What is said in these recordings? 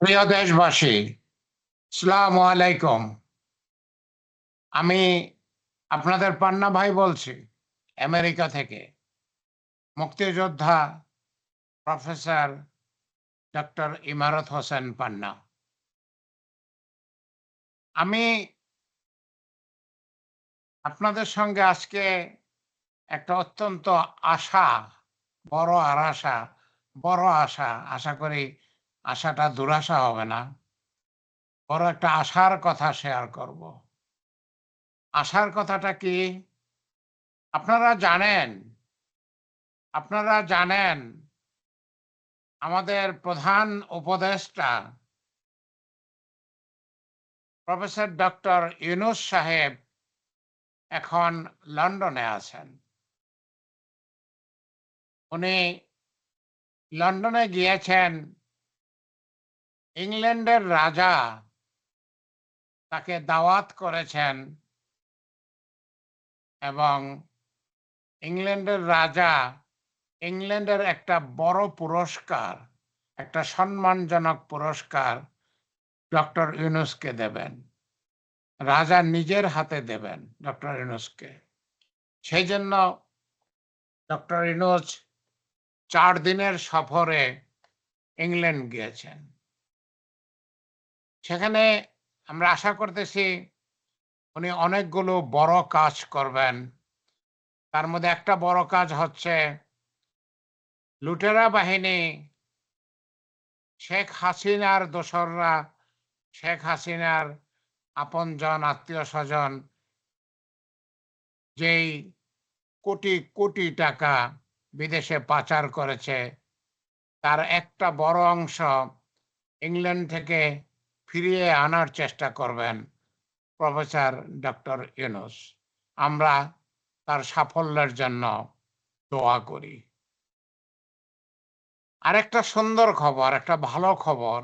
প্রিয় দেশবাসী সালাম আলাইকুম। আমি আপনাদের পান্না ভাই বলছি, আমেরিকা থেকে। মুক্তিযোদ্ধা প্রফেসর ডক্টর ইমারত হোসেন পান্না। আমি আপনাদের সঙ্গে আজকে একটা অত্যন্ত আশা, বড় আর আশা, বড় আশা আশা করি আশাটা দুরাশা হবে না। বড় একটা আশার কথা শেয়ার করব। আশার কথাটা কি? আপনারা জানেন আপনারা জানেন, আমাদের প্রধান উপদেষ্টা প্রফেসর ডক্টর ইউনুস সাহেব এখন লন্ডনে আছেন। উনি লন্ডনে গিয়েছেন ইংল্যান্ডের রাজা তাকে দাওয়াত করেছেন এবং ইংল্যান্ডের রাজা ইংল্যান্ডের একটা বড় পুরস্কার, একটা সম্মানজনক পুরস্কার ডক্টর ইউনুসকে দেবেন। রাজা নিজের হাতে দেবেন ডক্টর ইউনুসকে। সেই জন্য ডক্টর ইউনুস চার দিনের সফরে ইংল্যান্ড গিয়েছেন। সেখানে আমরা আশা করতেছি উনি অনেকগুলো বড় কাজ করবেন। তার মধ্যে একটা বড় কাজ হচ্ছে লুটেরা বাহিনী শেখ হাসিনার দোসররা, শেখ হাসিনার আপনজন, আত্মীয় স্বজন যেই কোটি কোটি টাকা বিদেশে পাচার করেছে, তার একটা বড় অংশ ইংল্যান্ড থেকে ফিরিয়ে আনার চেষ্টা করবেন, প্রফেসর ডক্টর ইউনুস। আমরা তার সাফল্যের জন্য দোয়া করি। আরেকটা সুন্দর খবর, একটা ভালো খবর।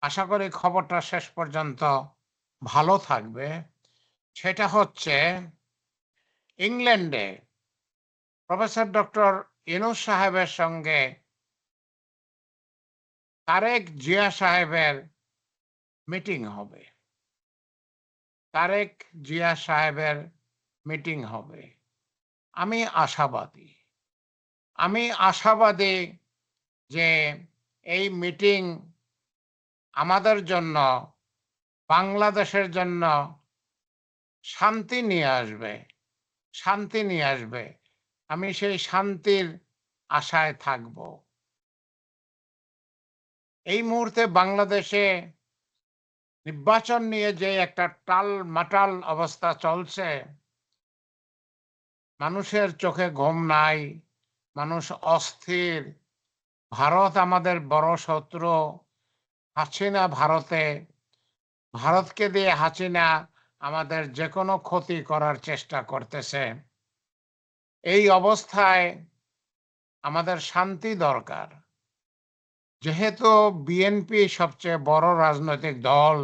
আশা করি খবরটা শেষ পর্যন্ত ভালো থাকবে। সেটা হচ্ছে, ইংল্যান্ডে প্রফেসর ডক্টর ইনুস সাহেবের সঙ্গে তারেক জিয়া সাহেবের মিটিং হবে। তারেক জিয়া সাহেবের মিটিং হবে। আমি আশাবাদী। আমি আশাবাদী যে এই মিটিং আমাদের জন্য, বাংলাদেশের জন্য শান্তি নিয়ে আসবে, শান্তি নিয়ে আসবে। আমি সেই শান্তির আশায় থাকব। এই মুহূর্তে বাংলাদেশে নির্বাচন নিয়ে যে একটা টাল মাটাল অবস্থা চলছে, মানুষের চোখে ঘুম নাই, মানুষ অস্থির। ভারত আমাদের বড় শত্রু, হাসিনা ভারতে। ভারতকে দিয়ে হাসিনা আমাদের যে কোনো ক্ষতি করার চেষ্টা করতেছে। এই অবস্থায় আমাদের শান্তি দরকার। যেহেতু বিএনপি সবচেয়ে বড় রাজনৈতিক দল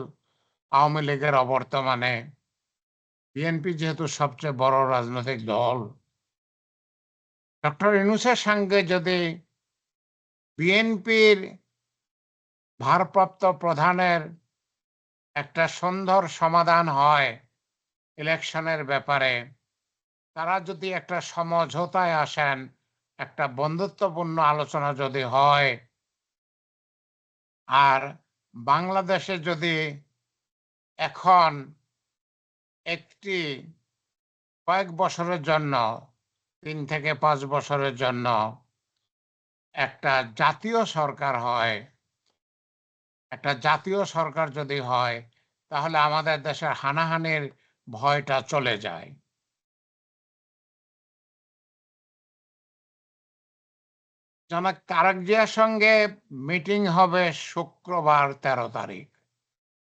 আওয়ামী লীগের অবর্তমানে বিএনপি যেহেতু সবচেয়ে বড় রাজনৈতিক দল, ডক্টর ইনুসের সঙ্গে যদি বিএনপির ভারপ্রাপ্ত প্রধানের একটা সুন্দর সমাধান হয় ইলেকশনের ব্যাপারে, তারা যদি একটা সমঝোতায় আসেন, একটা বন্ধুত্বপূর্ণ আলোচনা যদি হয় আর বাংলাদেশে যদি এখন একটি কয়েক বছরের জন্য, তিন থেকে পাঁচ বছরের জন্য একটা জাতীয় সরকার হয়, একটা জাতীয় সরকার যদি হয়, তাহলে আমাদের দেশের হানাহানির ভয়টা চলে যায়। জনাক তারেক জিয়ার সঙ্গে মিটিং হবে শুক্রবার তেরো তারিখ।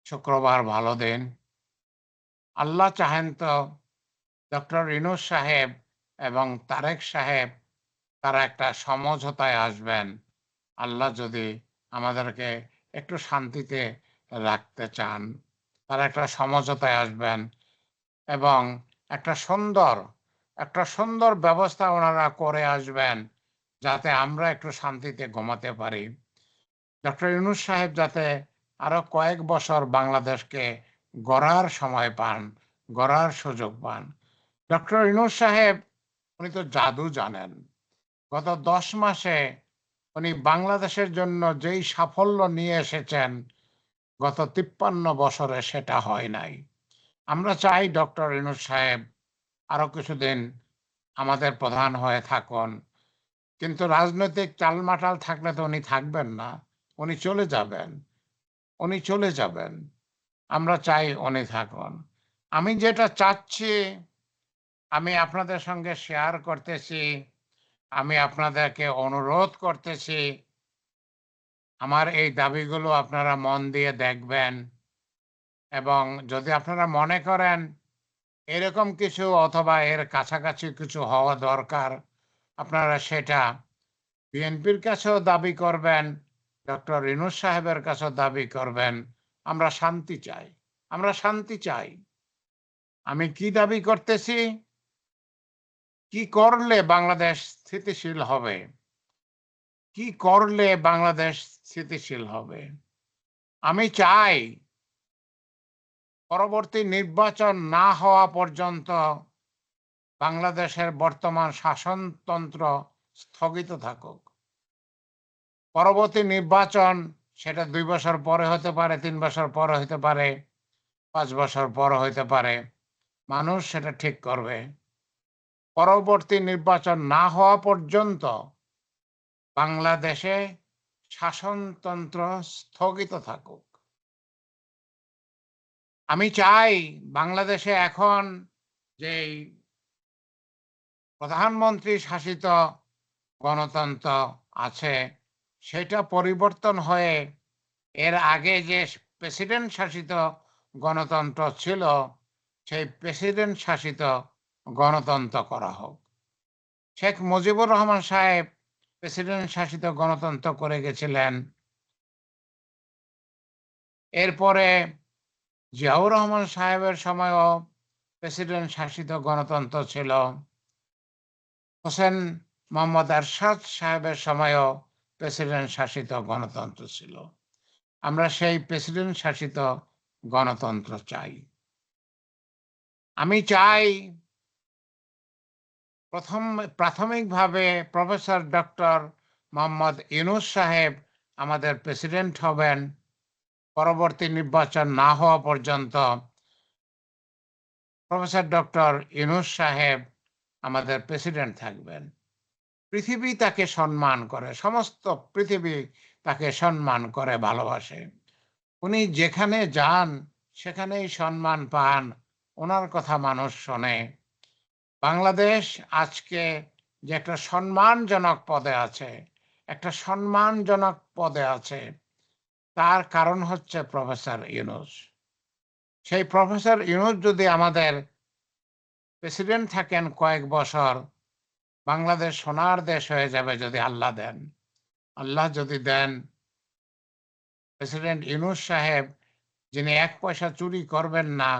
শুক্রবার ভালো দিন। আল্লাহ চাহেন তো ডক্টর ইনুস সাহেব এবং তারেক সাহেব, তারা একটা সমঝোতায় আসবেন। আল্লাহ যদি আমাদেরকে একটু শান্তিতে রাখতে চান, তারা একটা সমঝোতায় আসবেন এবং একটা সুন্দর একটা সুন্দর ব্যবস্থা ওনারা করে আসবেন। যাতে আমরা একটু শান্তিতে ঘুমাতে পারি। ডক্টর ইউনুস সাহেব যাতে আরও কয়েক বছর বাংলাদেশকে গড়ার সময় পান, গড়ার সুযোগ পান। ডক্টর ইনুস সাহেব, উনি তো জাদু জানেন। গত দশ মাসে উনি বাংলাদেশের জন্য যেই সাফল্য নিয়ে এসেছেন, গত তিপ্পান্ন বছরে সেটা হয় নাই। আমরা চাই ডক্টর ইনুস সাহেব আরও কিছুদিন আমাদের প্রধান হয়ে থাকুন কিন্তু রাজনৈতিক টালমাটাল থাকলে তো উনি থাকবেন না। উনি চলে যাবেন। উনি চলে যাবেন। আমরা চাই উনি থাকুন। আমি যেটা চাচ্ছি, আমি আপনাদের সঙ্গে শেয়ার করতেছি, আমি আপনাদেরকে অনুরোধ করতেছি, আমার এই দাবিগুলো আপনারা মন দিয়ে দেখবেন এবং যদি আপনারা মনে করেন এরকম কিছু অথবা এর কাছাকাছি কিছু হওয়া দরকার আপনারা সেটা বিএনপির কাছেও দাবি করবেন, ডক্টর রিনুস সাহেবের কাছেও দাবি করবেন, আমরা শান্তি চাই, আমরা শান্তি চাই। আমি কি দাবি করতেছি? কি করলে বাংলাদেশ স্থিতিশীল হবে? কি করলে বাংলাদেশ স্থিতিশীল হবে? আমি চাই পরবর্তী নির্বাচন না হওয়া পর্যন্ত বাংলাদেশের বর্তমান শাসনতন্ত্র স্থগিত থাকুক। পরবর্তী নির্বাচন সেটা দুই বছর পরে হতে পারে, তিন বছর পরে হতে পারে, পাঁচ বছর পরে হতে পারে, মানুষ সেটা ঠিক করবে। পরবর্তী নির্বাচন না হওয়া পর্যন্ত বাংলাদেশে শাসনতন্ত্র স্থগিত থাকুক। আমি চাই বাংলাদেশে এখন যে প্রধানমন্ত্রী শাসিত গণতন্ত্র আছে, সেটা পরিবর্তন হয়ে এর আগে যে প্রেসিডেন্ট শাসিত গণতন্ত্র ছিল, সেই প্রেসিডেন্ট শাসিত গণতন্ত্র করা হোক। শেখ মুজিবুর রহমান সাহেব প্রেসিডেন্ট শাসিত গণতন্ত্র করে গেছিলেন। এরপরে জিয়াউর রহমান সাহেবের সময়ও প্রেসিডেন্ট শাসিত গণতন্ত্র ছিল। হোসেন মোহাম্মদ আরশাদ সাহেবের সময়ও প্রেসিডেন্ট শাসিত গণতন্ত্র ছিল। আমরা সেই প্রেসিডেন্ট শাসিত গণতন্ত্র চাই। আমি চাই প্রথম, প্রাথমিকভাবে প্রফেসর ডক্টর মোহাম্মদ ইউনুস সাহেব আমাদের প্রেসিডেন্ট হবেন। পরবর্তী নির্বাচন না হওয়া পর্যন্ত প্রফেসর ডক্টর ইউনুস সাহেব আমাদের প্রেসিডেন্ট থাকবেন। পৃথিবী তাকে সম্মান করে, সমস্ত পৃথিবী তাকে সম্মান করে, ভালোবাসে। উনি যেখানে যান, সেখানেই সম্মান পান, ওনার কথা মানুষ শোনে। বাংলাদেশ আজকে যে একটা সম্মানজনক পদে আছে, একটা সম্মানজনক পদে আছে, তার কারণ হচ্ছে প্রফেসর ইউনুস। সেই প্রফেসর ইউনুস যদি আমাদের প্রেসিডেন্ট থাকেন কয়েক বছর, বাংলাদেশ সোনার দেশ হয়ে যাবে যদি আল্লাহ দেন। আল্লাহ যদি দেন, প্রেসিডেন্ট ইউনুস সাহেব যিনি এক পয়সা চুরি করবেন না,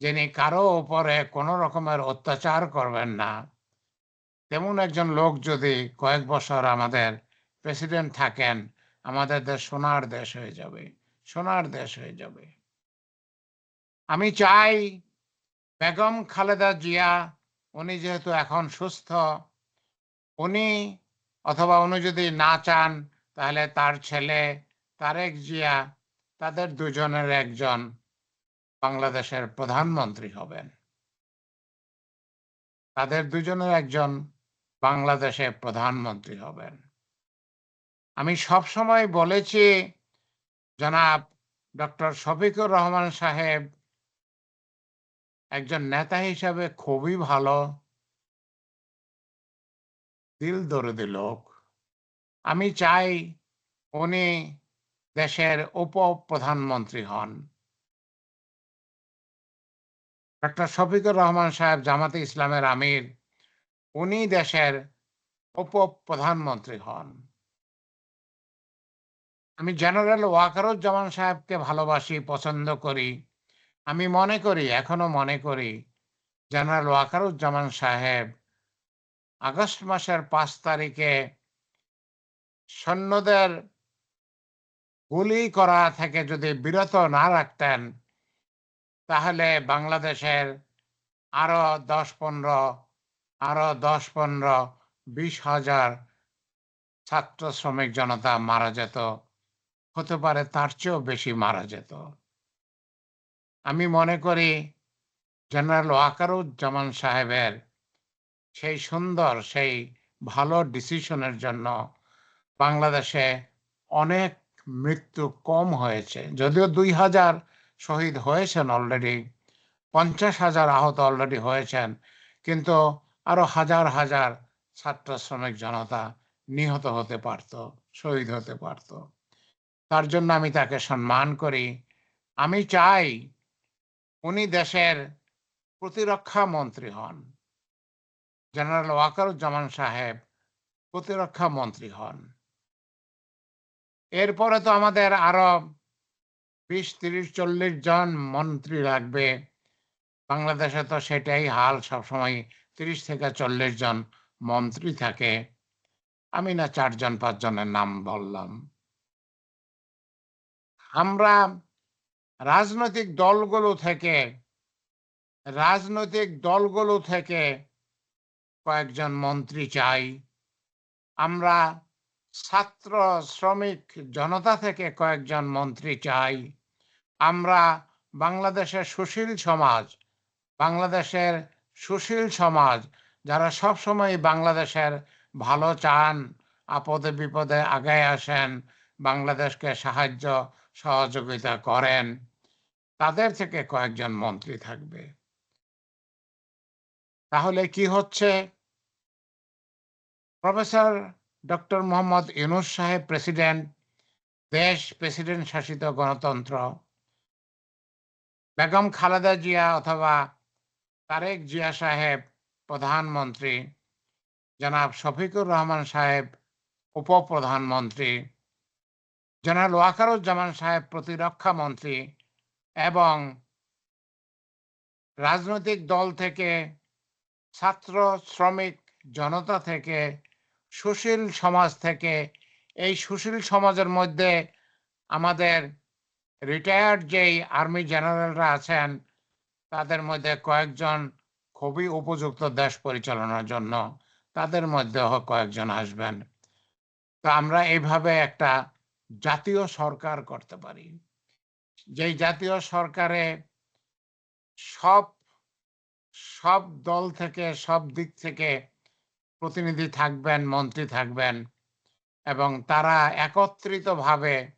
যিনি কারও উপরে কোনো রকমের অত্যাচার করবেন না, তেমন একজন লোক যদি কয়েক বছর আমাদের প্রেসিডেন্ট থাকেন, আমাদের দেশ সোনার দেশ হয়ে যাবে, সোনার দেশ হয়ে যাবে। আমি চাই বেগম খালেদা জিয়া, উনি যেহেতু এখন সুস্থ, উনি অথবা উনি যদি না চান, তাহলে তার ছেলে তারেক জিয়া, তাদের দুজনের একজন বাংলাদেশের প্রধানমন্ত্রী হবেন। তাদের দুজনের একজন বাংলাদেশের প্রধানমন্ত্রী হবেন। আমি সব সময় বলেছি, জনাব ডক্টর শফিকুর রহমান সাহেব একজন নেতা হিসাবে খুবই ভালো। দিল দরদি লোক। আমি চাই উনি দেশের উপ প্রধানমন্ত্রী হন। ডক্টর শফিকুর রহমান সাহেব, জামাতে ইসলামের আমির, উনি দেশের উপ প্রধানমন্ত্রী হন। আমি জেনারেল ওয়াকারুজ্জামান সাহেবকে ভালোবাসি, পছন্দ করি। আমি মনে করি, এখনও মনে করি, জেনারেল ওয়াকারুজ্জামান সাহেব আগস্ট মাসের পাঁচ তারিখে সৈন্যদের গুলি করা থেকে যদি বিরত না রাখতেন, তাহলে বাংলাদেশের আরও দশ পনেরো, আরও দশ পনেরো, বিশ হাজার ছাত্র শ্রমিক জনতা মারা যেত। হতে পারে তার চেয়েও বেশি মারা যেত। আমি মনে করি জেনারেল ওয়াকারুজ্জামান সাহেবের সেই সুন্দর, সেই ভালো ডিসিশনের জন্য বাংলাদেশে অনেক মৃত্যু কম হয়েছে। যদিও দুই হাজার শহীদ হয়েছেন অলরেডি পঞ্চাশ হাজার আহত অলরেডি হয়েছেন, কিন্তু আরও হাজার হাজার ছাত্র শ্রমিক জনতা নিহত হতে পারত, শহীদ হতে পারত। তার জন্য আমি তাকে সম্মান করি। আমি চাই উনি দেশের প্রতিরক্ষা মন্ত্রী হন। জেনারেল ওয়াকারুজ্জামান সাহেব প্রতিরক্ষা মন্ত্রী হন। এরপরে তো আমাদের আরও বিশ, তিরিশ, চল্লিশ জন মন্ত্রী লাগবে। বাংলাদেশে তো সেটাই হাল, সবসময় তিরিশ থেকে চল্লিশ জন মন্ত্রী থাকে। আমি না চারজন, পাঁচজনের নাম বললাম। আমরা রাজনৈতিক দলগুলো থেকে, রাজনৈতিক দলগুলো থেকে কয়েকজন মন্ত্রী চাই। আমরা ছাত্র, শ্রমিক, জনতা থেকে কয়েকজন মন্ত্রী চাই। আমরা বাংলাদেশের সুশীল সমাজ, বাংলাদেশের সুশীল সমাজ, যারা সবসময় বাংলাদেশের ভালো চান, আপদে বিপদে আগে আসেন, বাংলাদেশকে সাহায্য সহযোগিতা করেন, তাদের থেকে কয়েকজন মন্ত্রী থাকবে। তাহলে কি হচ্ছে? প্রফেসর ডক্টর মোহাম্মদ ইউনুস সাহেব প্রেসিডেন্ট, দেশ প্রেসিডেন্ট শাসিত গণতন্ত্র। বেগম খালেদা জিয়া অথবা তারেক জিয়া সাহেব প্রধানমন্ত্রী, জনাব শফিকুর রহমান সাহেব উপপ্রধানমন্ত্রী। জেনারেল ওয়াকারুজ্জামান সাহেব প্রতিরক্ষা মন্ত্রী এবং রাজনৈতিক দল থেকে ছাত্র শ্রমিক জনতা থেকে সুশীল সমাজ থেকে, এই সুশীল সমাজের মধ্যে আমাদের রিটায়ার্ড যেই আর্মি জেনারেলরা আছেন, তাদের মধ্যে কয়েকজন খুবই উপযুক্ত দেশ পরিচালনার জন্য তাদের মধ্যেও কয়েকজন আসবেন। তো আমরা এইভাবে একটা জাতীয় সরকার করতে পারি। যেই জাতীয় সরকারে সব সব দল থেকে, সব দিক থেকে প্রতিনিধি থাকবেন, মন্ত্রী থাকবেন এবং তারা একত্রিতভাবে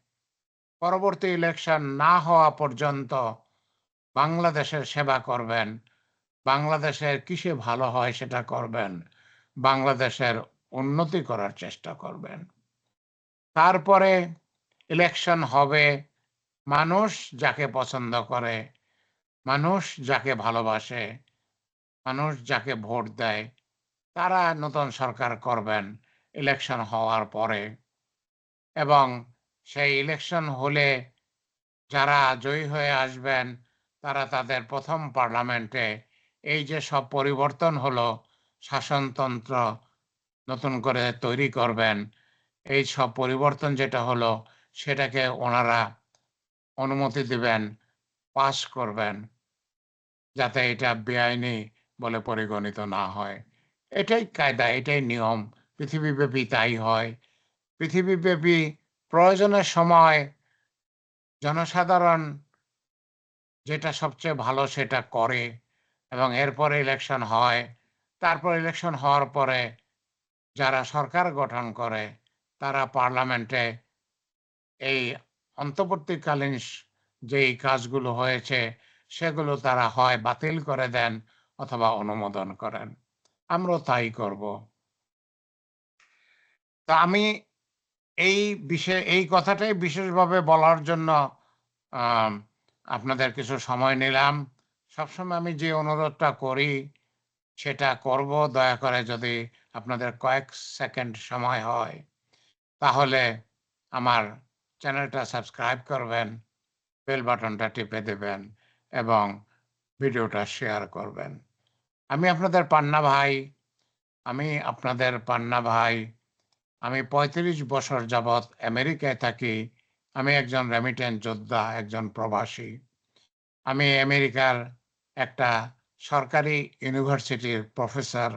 পরবর্তী ইলেকশন না হওয়া পর্যন্ত বাংলাদেশের সেবা করবেন। বাংলাদেশের কিসে ভালো হয় সেটা করবেন। বাংলাদেশের উন্নতি করার চেষ্টা করবেন। তারপরে ইলেকশন হবে। মানুষ যাকে পছন্দ করে, মানুষ যাকে ভালোবাসে, মানুষ যাকে ভোট দেয়, তারা নতুন সরকার করবেন ইলেকশন হওয়ার পরে। এবং সেই ইলেকশন হলে যারা জয়ী হয়ে আসবেন, তারা তাদের প্রথম পার্লামেন্টে এই যে সব পরিবর্তন হলো, শাসনতন্ত্র নতুন করে তৈরি করবেন, এই সব পরিবর্তন যেটা হলো সেটাকে ওনারা অনুমতি দিবেন পাশ করবেন, যাতে এটা বেআইনি বলে পরিগণিত না হয়। এটাই কায়দা, এটাই নিয়ম। পৃথিবীব্যাপী তাই হয়। পৃথিবীব্যাপী প্রয়োজনের সময় জনসাধারণ যেটা সবচেয়ে ভালো সেটা করে এবং এরপরে ইলেকশন হয়। তারপর ইলেকশন হওয়ার পরে যারা সরকার গঠন করে, তারা পার্লামেন্টে এই অন্তর্বর্তীকালীন যেই কাজগুলো হয়েছে, সেগুলো তারা হয় বাতিল করে দেন অথবা অনুমোদন করেন। আমরা তাই করব। তা আমি এই বিষয়ে এই কথাটাই বিশেষভাবে বলার জন্য আপনাদের কিছু সময় নিলাম। সবসময় আমি যে অনুরোধটা করি, সেটা করব। দয়া করে যদি আপনাদের কয়েক সেকেন্ড সময় হয়, তাহলে আমার চ্যানেলটা সাবস্ক্রাইব করবেন, বেল বাটনটা টিপে দেবেন এবং ভিডিওটা শেয়ার করবেন। আমি আপনাদের পান্না ভাই, আমি আপনাদের পান্না ভাই। আমি ৩৫ বছর যাবৎ আমেরিকায় থাকি। আমি একজন রেমিটেন্স যোদ্ধা, একজন প্রবাসী। আমি আমেরিকার একটা সরকারি ইউনিভার্সিটির প্রফেসর।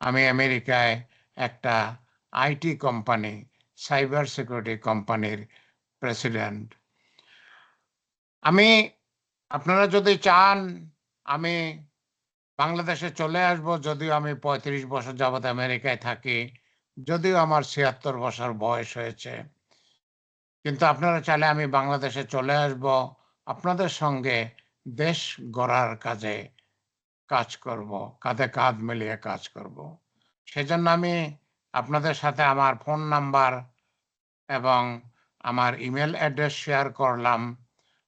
আমি আমেরিকায় একটা আইটি কোম্পানি, সাইবার সিকিউরিটি কোম্পানির প্রেসিডেন্ট আমি, আপনারা যদি চান, আমি বাংলাদেশে চলে আসব, যদিও আমি পঁয়ত্রিশ বছর যাবৎ আমেরিকায় থাকি, যদিও আমার ছিয়াত্তর বছর বয়স হয়েছে। কিন্তু আপনারা চাইলে আমি বাংলাদেশে চলে আসব, আপনাদের সঙ্গে দেশ গড়ার কাজে কাজ করব, কাঁধে কাঁধ মিলিয়ে কাজ করব। সেজন্য আমি আপনাদের সাথে আমার ফোন নাম্বার এবং আমার ইমেল অ্যাড্রেস শেয়ার করলাম,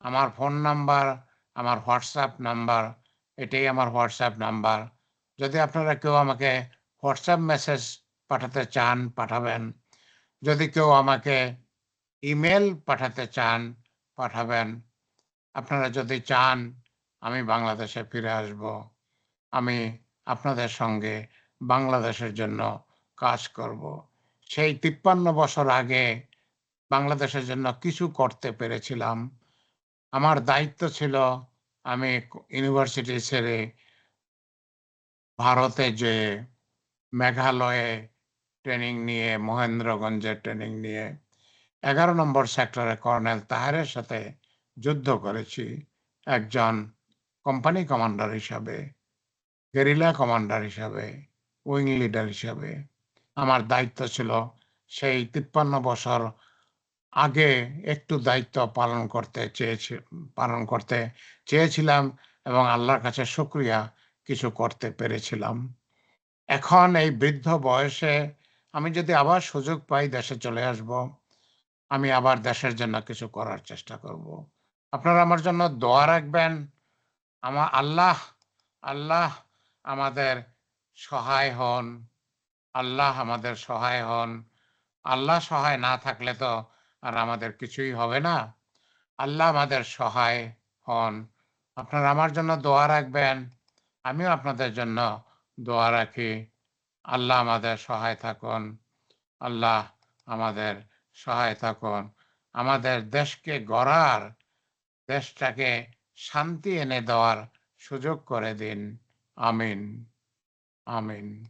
আমার ফোন নাম্বার আমার হোয়াটসঅ্যাপ নাম্বার এটাই আমার হোয়াটসঅ্যাপ নাম্বার যদি আপনারা কেউ আমাকে হোয়াটসঅ্যাপ মেসেজ পাঠাতে চান, পাঠাবেন। যদি কেউ আমাকে ইমেল পাঠাতে চান, পাঠাবেন। আপনারা যদি চান, আমি বাংলাদেশে ফিরে আসব। আমি আপনাদের সঙ্গে বাংলাদেশের জন্য কাজ করব। সেই তিপ্পান্ন বছর আগে বাংলাদেশের জন্য কিছু করতে পেরেছিলাম। আমার দায়িত্ব ছিল আমি ইউনিভার্সিটি ছেড়ে ভারতে যে মেঘালয়ে ট্রেনিং নিয়ে, মহেন্দ্রগঞ্জে ট্রেনিং নিয়ে এগারো নম্বর সেক্টরে কর্নেল তাহারের সাথে যুদ্ধ করেছি। একজন কোম্পানি কমান্ডার হিসাবে, গেরিলা কমান্ডার হিসাবে, উইং লিডার হিসাবে। আমার দায়িত্ব ছিল সেই তিপ্পান্ন বছর আগে একটু দায়িত্ব পালন করতে চেয়েছি, পালন করতে চেয়েছিলাম এবং আল্লাহর কাছে শুক্রিয়া কিছু করতে পেরেছিলাম। এখন এই বৃদ্ধ বয়সে আমি যদি আবার সুযোগ পাই দেশে চলে আসব, আমি আবার দেশের জন্য কিছু করার চেষ্টা করব। আপনারা আমার জন্য দোয়া রাখবেন। আমার আল্লাহ আল্লাহ আমাদের সহায় হন। আল্লাহ আমাদের সহায় হন। আল্লাহ সহায় না থাকলে তো আর আমাদের কিছুই হবে না। আল্লাহ আমাদের সহায় হন। আপনারা আমার জন্য দোয়া রাখবেন, আমিও আপনাদের জন্য দোয়া রাখি। আল্লাহ আমাদের সহায় থাকুন। আল্লাহ আমাদের সহায় থাকুন। আমাদের দেশকে গড়ার, দেশটাকে শান্তি এনে দেওয়ার সুযোগ করে দিন। আমিন। আমিন।